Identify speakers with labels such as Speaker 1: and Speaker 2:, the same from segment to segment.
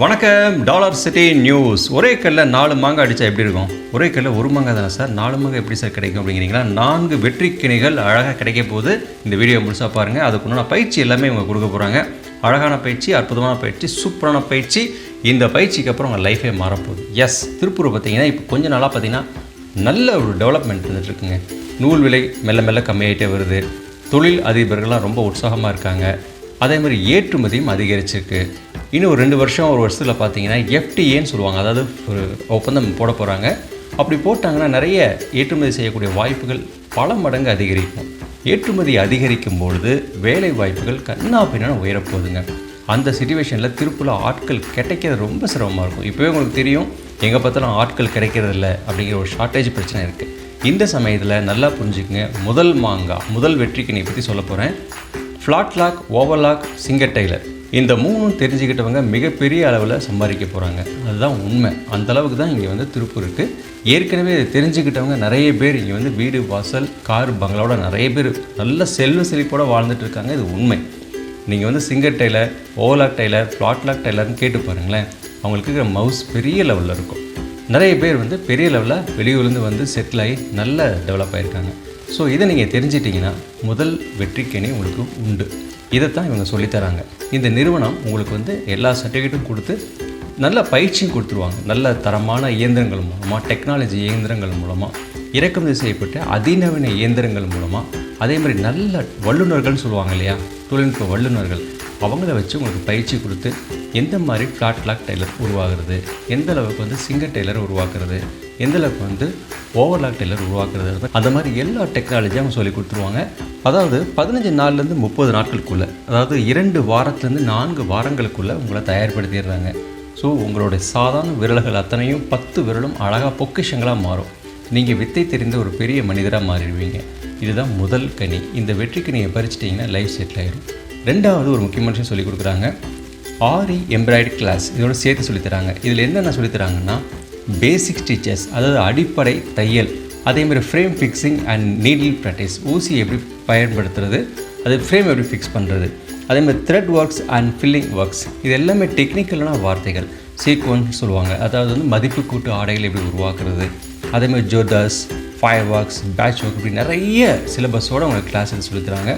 Speaker 1: வணக்கம் dollar city news. ஒரே கல்ல நாலு மாங்காய் அடித்தா எப்படி இருக்கும்? ஒரே கல்ல ஒரு மாங்காய் தானே சார்? நாலு மாங்காய் எப்படி சார் கிடைக்கும் அப்படிங்கிறீங்களா? நான்கு வெற்றி கிணைகள் அழகாக கிடைக்க போகுது. இந்த வீடியோ முழுசாக பாருங்கள் அதுக்குண்டான பயிற்சி எல்லாமே இவங்க கொடுக்க போகிறாங்க அழகான பயிற்சி அற்புதமான பயிற்சி சூப்பரான பயிற்சி. இந்த பயிற்சிக்கு அப்புறம் உங்கள் லைஃபே மாறப்போகுது. எஸ் திருப்பூர் பார்த்தீங்கன்னா இப்போ கொஞ்சம் நாளாக பார்த்தீங்கன்னா நல்ல ஒரு டெவலப்மெண்ட் வந்துட்டுருக்குங்க நூல் விலை மெல்ல மெல்ல கம்மியாயிட்டே வருது. தொழில் அதிபர்கள்லாம் ரொம்ப உற்சாகமாக இருக்காங்க. அதே மாதிரி ஏற்றுமதியும் அதிகரிச்சிருக்கு. இன்னும் ஒரு ரெண்டு வருஷம் ஒரு வருஷத்தில் பார்த்தீங்கன்னா எஃப்டிஏன்னு சொல்லுவாங்க. அதாவது ஒரு ஒப்பந்தம் போட போகிறாங்க அப்படி போட்டாங்கன்னா நிறைய ஏற்றுமதி செய்யக்கூடிய வாய்ப்புகள் பல மடங்கு அதிகரிக்கும். ஏற்றுமதி அதிகரிக்கும் பொழுது வேலை வாய்ப்புகள் கண்ணா பின்னான்னு உயரப்போகுதுங்க. அந்த சுச்சுவேஷனில் திருப்பூரில் ஆட்கள் கிடைக்கிறது ரொம்ப சிரமமாக இருக்கும். இப்போவே உங்களுக்கு தெரியும் எங்கே பார்த்தாலும் ஆட்கள் கிடைக்கிறதில்ல அப்படிங்கிற ஒரு ஷார்ட்டேஜ் பிரச்சனை இருக்குது இந்த சமயத்தில் நல்லா புரிஞ்சுக்கங்க. முதல் மாங்கா முதல் வெற்றிக்கு நீ பற்றி சொல்ல போகிறேன் flat lock overlock Singer tailor இந்த மூணும் தெரிஞ்சுக்கிட்டவங்க மிகப்பெரிய அளவில் சம்பாதிக்க போகிறாங்க அதுதான் உண்மை. அந்த அளவுக்கு தான் இங்கே வந்து திருப்பூர் இருக்குது ஏற்கனவே தெரிஞ்சுக்கிட்டவங்க நிறைய பேர் இங்கே வந்து வீடு வாசல் கார் பங்களாவோட நிறைய பேர் நல்ல செல்வ செழிப்போடு வாழ்ந்துட்டு இருக்காங்க. இது உண்மை. நீங்கள் வந்து Singer tailor overlock tailor flat lock டெய்லர்னு கேட்டு பாருங்களேன். அவங்களுக்கு இருக்கிற மவுஸ் பெரிய லெவலில் இருக்கும். நிறைய பேர் வந்து பெரிய லெவலில் வெளியூர்லேருந்து வந்து செட்டில் ஆகி நல்ல டெவலப் ஆகியிருக்காங்க ஸோ இதை நீங்கள் தெரிஞ்சிட்டிங்கன்னா முதல் வெற்றிக்கேணி உங்களுக்கு உண்டு. இதைத்தான் இவங்க சொல்லித்தராங்க இந்த நிறுவனம் உங்களுக்கு வந்து எல்லா சர்டிஃபிகேட்டும் கொடுத்து நல்ல பயிற்சியும் கொடுத்துருவாங்க. நல்ல தரமான இயந்திரங்கள் மூலமாக டெக்னாலஜி இயந்திரங்கள் மூலமாக இறக்குமதி செய்யப்பட்ட அதிநவீன இயந்திரங்கள் மூலமாக அதே மாதிரி நல்ல வல்லுநர்கள்னு சொல்லுவாங்க இல்லையா? தொழில்நுட்ப வல்லுநர்கள். அவங்கள வச்சு உங்களுக்கு பயிற்சி கொடுத்து எந்த மாதிரி ஃப்ளாட் லாக் டெய்லர் உருவாகிறது? எந்த அளவுக்கு வந்து சிங்கர் டெய்லர் உருவாக்குறது? எந்த அளவுக்கு வந்து ஓவர்லாக் டெய்லர் உருவாக்குறது அந்த மாதிரி எல்லா டெக்னாலஜியும் அவங்க சொல்லி கொடுத்துருவாங்க. அதாவது பதினஞ்சு நாள்லேருந்து முப்பது நாட்களுக்குள்ளே அதாவது இரண்டு வாரத்துலேருந்து நான்கு வாரங்களுக்குள்ளே உங்களை தயார்படுத்திடுறாங்க. ஸோ உங்களுடைய சாதாரண விரல்கள் அத்தனையும் பத்து விரலும் அழகாக பொக்கிஷங்களாக மாறும். நீங்கள் வித்தை தெரிந்த ஒரு பெரிய மனிதராக மாறிடுவீங்க. இதுதான் முதல் கனி. இந்த வெற்றிக்கு நீங்கள் பறிச்சிட்டிங்கன்னா லைஃப் செட்டில் ஆயிடும் ரெண்டாவது ஒரு முக்கியமான விஷயம் சொல்லிக் கொடுக்குறாங்க. Aari embroidery class. இதோட சேர்த்து சொல்லித்தராங்க இதில் என்னென்ன சொல்லித்தராங்கன்னா பேசிக் ஸ்டிச்சஸ் அதாவது அடிப்படை தையல் அதேமாதிரி frame fixing and needle practice ஊசி எப்படி பயன்படுத்துறது அது ஃப்ரேம் எப்படி ஃபிக்ஸ் பண்ணுறது அதே மாதிரி thread works and filling works இது எல்லாமே டெக்னிக்கலான வார்த்தைகள் சீக்வன்ஸ் சொல்லுவாங்க. அதாவது வந்து மதிப்பு கூட்டு ஆடைகள் எப்படி உருவாக்குறது அதேமாதிரி ஜோதாஸ் ஃபயர் ஒர்க்ஸ் பேட்ச் ஒர்க் இப்படி நிறைய சிலபஸோடு உங்களுக்கு கிளாஸ் சொல்லித்தராங்க.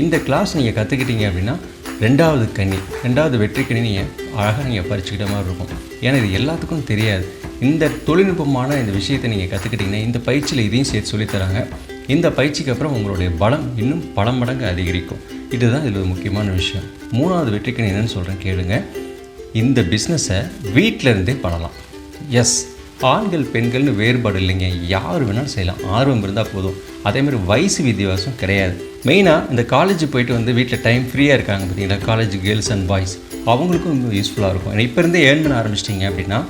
Speaker 1: இந்த கிளாஸ் நீங்கள் கற்றுக்கிட்டீங்க அப்படின்னா ரெண்டாவது கனி ரெண்டாவது வெற்றி கனி நீங்கள் அழகாக நீங்கள் பறிச்சுக்கிட்ட மாதிரி இருக்கும். ஏன்னா இது எல்லாத்துக்கும் தெரியாது. இந்த தொழில்நுட்பமான இந்த விஷயத்தை நீங்கள் கற்றுக்கிட்டிங்கன்னா இந்த பயிற்சியில் இதையும் சேர்த்து சொல்லித்தராங்க இந்த பயிற்சிக்கு அப்புறம் உங்களுடைய பலம் இன்னும் பல மடங்கு அதிகரிக்கும். இதுதான் இதில் ஒரு முக்கியமான விஷயம். மூணாவது வெற்றிக்கணி என்னென்னு சொல்கிறேன் கேளுங்க. இந்த பிஸ்னஸை வீட்டில் இருந்தே பண்ணலாம். எஸ் ஆண்கள் பெண்கள்னு வேறுபாடு இல்லைங்க. யார் வேணாலும் செய்யலாம். ஆர்வம் இருந்தால் போதும். அதேமாதிரி வயசு வித்தியாசம் கிடையாது. மெயினாக இந்த காலேஜ் போயிட்டு வந்து வீட்டில் டைம் ஃப்ரீயாக இருக்காங்க பார்த்தீங்களா காலேஜ் கேர்ள்ஸ் அண்ட் பாய்ஸ் அவங்களுக்கும் ரொம்ப யூஸ்ஃபுல்லாக இருக்கும். ஏன்னா இப்போ இருந்தே ஏர்ன் பண்ண ஆரம்பிச்சிட்டிங்க அப்படின்னா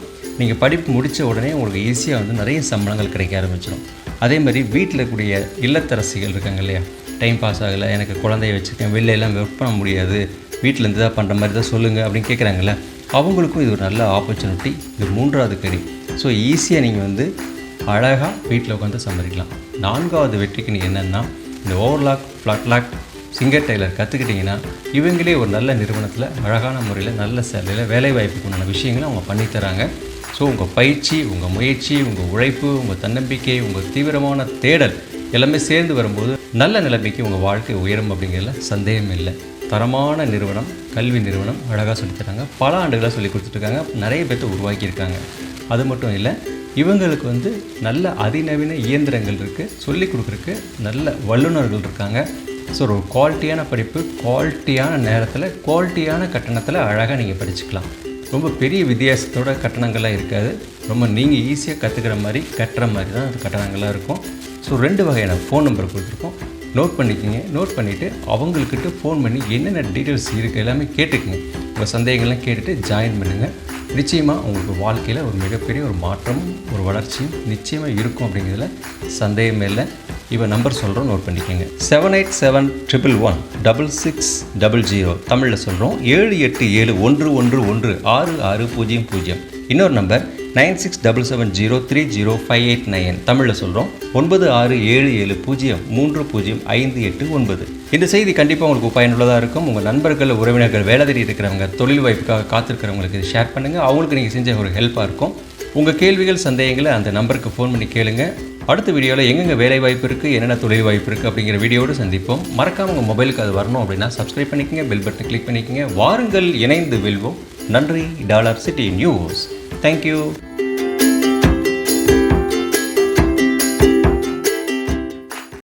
Speaker 1: நீங்கள் படிப்பு முடித்த உடனே உங்களுக்கு ஈஸியாக வந்து நிறைய சம்பளங்கள் கிடைக்க ஆரம்பிச்சிடும். அதே மாதிரி வீட்டில் இருக்கக்கூடிய இல்லத்தரசிகள் இருக்காங்க இல்லையா? டைம் பாஸ் ஆகலை எனக்கு குழந்தைய வச்சுருக்கேன் வெளிலலாம் ஒர்க் பண்ண முடியாது வீட்டில் இருந்து தான் பண்ணுற மாதிரி தான் சொல்லுங்கள் அப்படின்னு கேட்குறாங்கல்ல அவங்களுக்கும் இது ஒரு நல்ல ஆப்பர்ச்சுனிட்டி இது மூன்றாவது கறி ஸோ ஈஸியாக நீங்கள் வந்து அழகாக வீட்டில் உட்காந்து சம்பாதிக்கலாம். நான்காவது வெற்றிக்கு நீங்கள் என்னென்னா இந்த ஓவர்லாக் ஃப்ளாட்லாக் சிங்கர் டெய்லர் கற்றுக்கிட்டிங்கன்னா இவங்களே ஒரு நல்ல நிறுவனத்தில் அழகான முறையில் நல்ல சேலையில் வேலைவாய்ப்புக்கு உண்டான விஷயங்களை அவங்க பண்ணித்தராங்க. ஸோ உங்கள் பயிற்சி உங்கள் முயற்சி உங்கள் உழைப்பு உங்கள் தன்னம்பிக்கை உங்கள் தீவிரமான தேடல் எல்லாமே சேர்ந்து வரும்போது நல்ல நிலைமைக்கு உங்கள் வாழ்க்கை உயரும் அப்படிங்கிறதுல சந்தேகம் இல்லை. தரமான நிறுவனம் கல்வி நிறுவனம் அழகாக சொல்லித்தராங்க. பல ஆண்டுகளாக சொல்லி கொடுத்துட்ருக்காங்க. நிறைய பேர்த்த உருவாக்கியிருக்காங்க. அது மட்டும் இல்லை இவங்களுக்கு வந்து நல்ல அதிநவீன இயந்திரங்கள் இருக்குது சொல்லி கொடுக்குறக்கு நல்ல வல்லுநர்கள் இருக்காங்க. ஸோ ஒரு குவாலிட்டியான படிப்பு குவாலிட்டியான நேரத்தில் குவாலிட்டியான கட்டணத்தில் அழகாக நீங்கள் படிச்சுக்கலாம். ரொம்ப பெரிய வித்தியாசத்தோட கட்டணங்கள்லாம் இருக்காது. ரொம்ப நீங்கள் ஈஸியாக கற்றுக்கிற மாதிரி கட்டுற மாதிரி தான் அது கட்டணங்கள்லாம் இருக்கும். ஸோ ரெண்டு வகையான ஃபோன் நம்பர் கொடுத்துருக்கோம். நோட் பண்ணிக்கோங்க. நோட் பண்ணிவிட்டு அவங்கக்கிட்ட ஃபோன் பண்ணி என்னென்ன டீட்டெயில்ஸ் இருக்குது எல்லாமே கேட்டுக்கோங்க. உங்கள் சந்தேகங்கள்லாம் கேட்டுட்டு ஜாயின் பண்ணுங்கள் நிச்சயமாக உங்களுக்கு வாழ்க்கையில் ஒரு மிகப்பெரிய ஒரு மாற்றமும் ஒரு வளர்ச்சியும் நிச்சயமாக இருக்கும் அப்படிங்கிறதுல சந்தேகமே இல்லை. இவன் நம்பர் சொல்கிறோம் நோட் பண்ணிக்கோங்க. Seven eight seven triple one double six double zero தமிழில் சொல்கிறோம் ஏழு எட்டு ஏழு ஒன்று ஒன்று ஒன்று ஆறு ஆறு பூஜ்ஜியம் பூஜ்ஜியம். இன்னொரு number nine six double seven zero three zero five eight nine தமிழில் சொல்கிறோம் ஒன்பது ஆறு ஏழு ஏழு பூஜ்ஜியம் மூன்று பூஜ்ஜியம் ஐந்து எட்டு ஒன்பது. இந்த செய்தி கண்டிப்பாக உங்களுக்கு பயனுள்ளதாக இருக்கும். உங்கள் நண்பர்கள் உறவினர்கள் வேலை தேடி இருக்கிறவங்க தொழில் வாய்ப்புக்காக காத்திருக்கிறவங்களுக்கு ஷேர் பண்ணுங்கள் அவங்களுக்கு நீங்கள் செஞ்ச ஒரு ஹெல்ப்பாக இருக்கும். உங்கள் கேள்விகள் சந்தேகங்களை அந்த நம்பருக்கு ஃபோன் பண்ணி கேளுங்கள் அடுத்த வீடியோவில் எங்கெங்கே வேலை வாய்ப்பு இருக்குது என்னென்ன தொழில் வாய்ப்பு இருக்குது அப்படிங்கிற வீடியோடு சந்திப்போம். மறக்காமல் உங்கள் மொபைலுக்கு அது வரணும் அப்படின்னா சப்ஸ்கிரைப் பண்ணிக்கங்க பெல் பட்டன் கிளிக் பண்ணிக்கங்க. வாருங்கள் இணைந்து வெல்வோம். நன்றி டாலர் சிட்டி நியூஸ். தேங்க்யூ